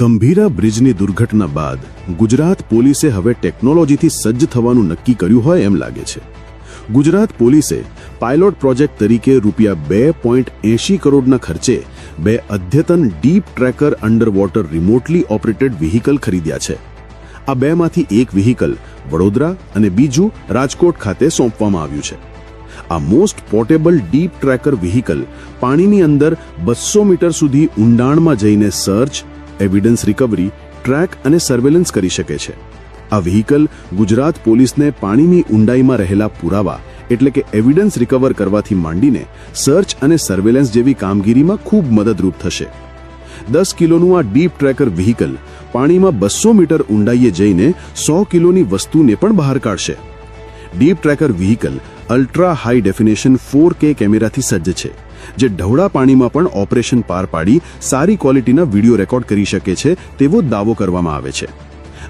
ગંભીરા બ્રિજની દુર્ઘટના બાદ ગુજરાત પોલીસે હવે ટેકનોલોજીથી સજ્જ થવાનું નક્કી કર્યું હોય એમ લાગે છે. ગુજરાત પોલીસે પાયલોટ પ્રોજેક્ટ તરીકે રૂપિયા બે પોઈન્ટ એંશી કરોડના ખર્ચે બે અદ્યતન deep trekker underwater remotely operated vehicle ખરીદ્યા છે. આ બેમાંથી એક વ્હીકલ વડોદરા અને બીજું રાજકોટ ખાતે સોંપવામાં આવ્યું છે. આ most portable deep tracker vehicle પાણીની અંદર બસો મીટર સુધી ઊંડાણમાં જઈને સર્ચ એવિડન્સ રિકવરી ટ્રેક અને સર્વેલન્સ કરી શકે છે. આ વ્હીકલ ગુજરાત પોલીસને પાણીની ઊંડાઈમાં રહેલા પુરાવા, એટલે કે એવિડન્સ રિકવર કરવાથી માંડીને સર્ચ અને સર્વેલન્સ જેવી કામગીરીમાં ખૂબ મદદરૂપ થશે. દસ કિલોનું આ ડીપ ટ્રેકર વ્હીકલ પાણીમાં બસો મીટર ઊંડાઈએ જઈને સો કિલોની વસ્તુને પણ બહાર કાઢશે. Deep tracker vehicle ultra high definition four K કેમેરાથી સજ્જ છે. જે ઢવળા પાણીમાં પણ ઓપરેશન પાર પાડી સારી ક્વોલિટીના વીડિયો રેકોર્ડ કરી શકે છે તેવો દાવો કરવામાં આવે છે.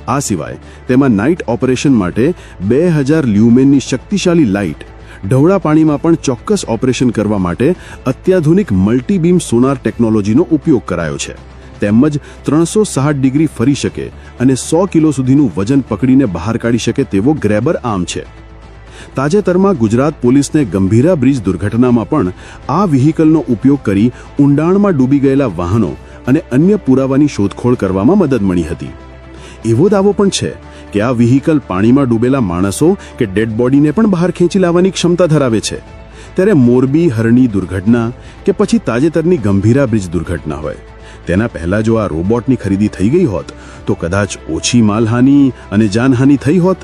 આ સિવાય તેમાં નાઇટ ઓપરેશન માટે બે હજાર લ્યુમેનની શક્તિશાળી લાઇટ, ઢવળા પાણીમાં પણ ચોક્કસ ઓપરેશન કરવા માટે અત્યાધુનિક મલ્ટીબીમ સોનાર ટેકનોલોજીનો ઉપયોગ કરાયો છે. તેમજ ત્રણસો સાઠ ડિગ્રી ફરી શકે અને સો કિલો સુધીનું વજન પકડીને બહાર કાઢી શકે તેવો ગ્રેબર આમ છે. તાજેતરમાં ગુજરાત પોલીસને ગંભીરા બ્રિજ દુર્ઘટનામાં પણ આ વ્હીકલનો ઉપયોગ કરી ઊંડાણમાં ડૂબી ગયેલા વાહનો અને અન્ય પુરાવાની શોધખોળ કરવામાં મદદ મળી હતી. એવો દાવો પણ છે કે આ વ્હીકલ પાણીમાં ડૂબેલા માણસો કે ડેડ બોડીને પણ બહાર ખેંચી લાવવાની ક્ષમતા ધરાવે છે. ત્યારે મોરબી, હરણી દુર્ઘટના કે પછી તાજેતરની ગંભીરા બ્રિજ દુર્ઘટના હોય. તેના પહેલા જો આ રોબોટની ખરીદી થઈ ગઈ હોત, તો કદાચ ઓછી માલહાનિ અને જાનહાનિ થઈ હોત?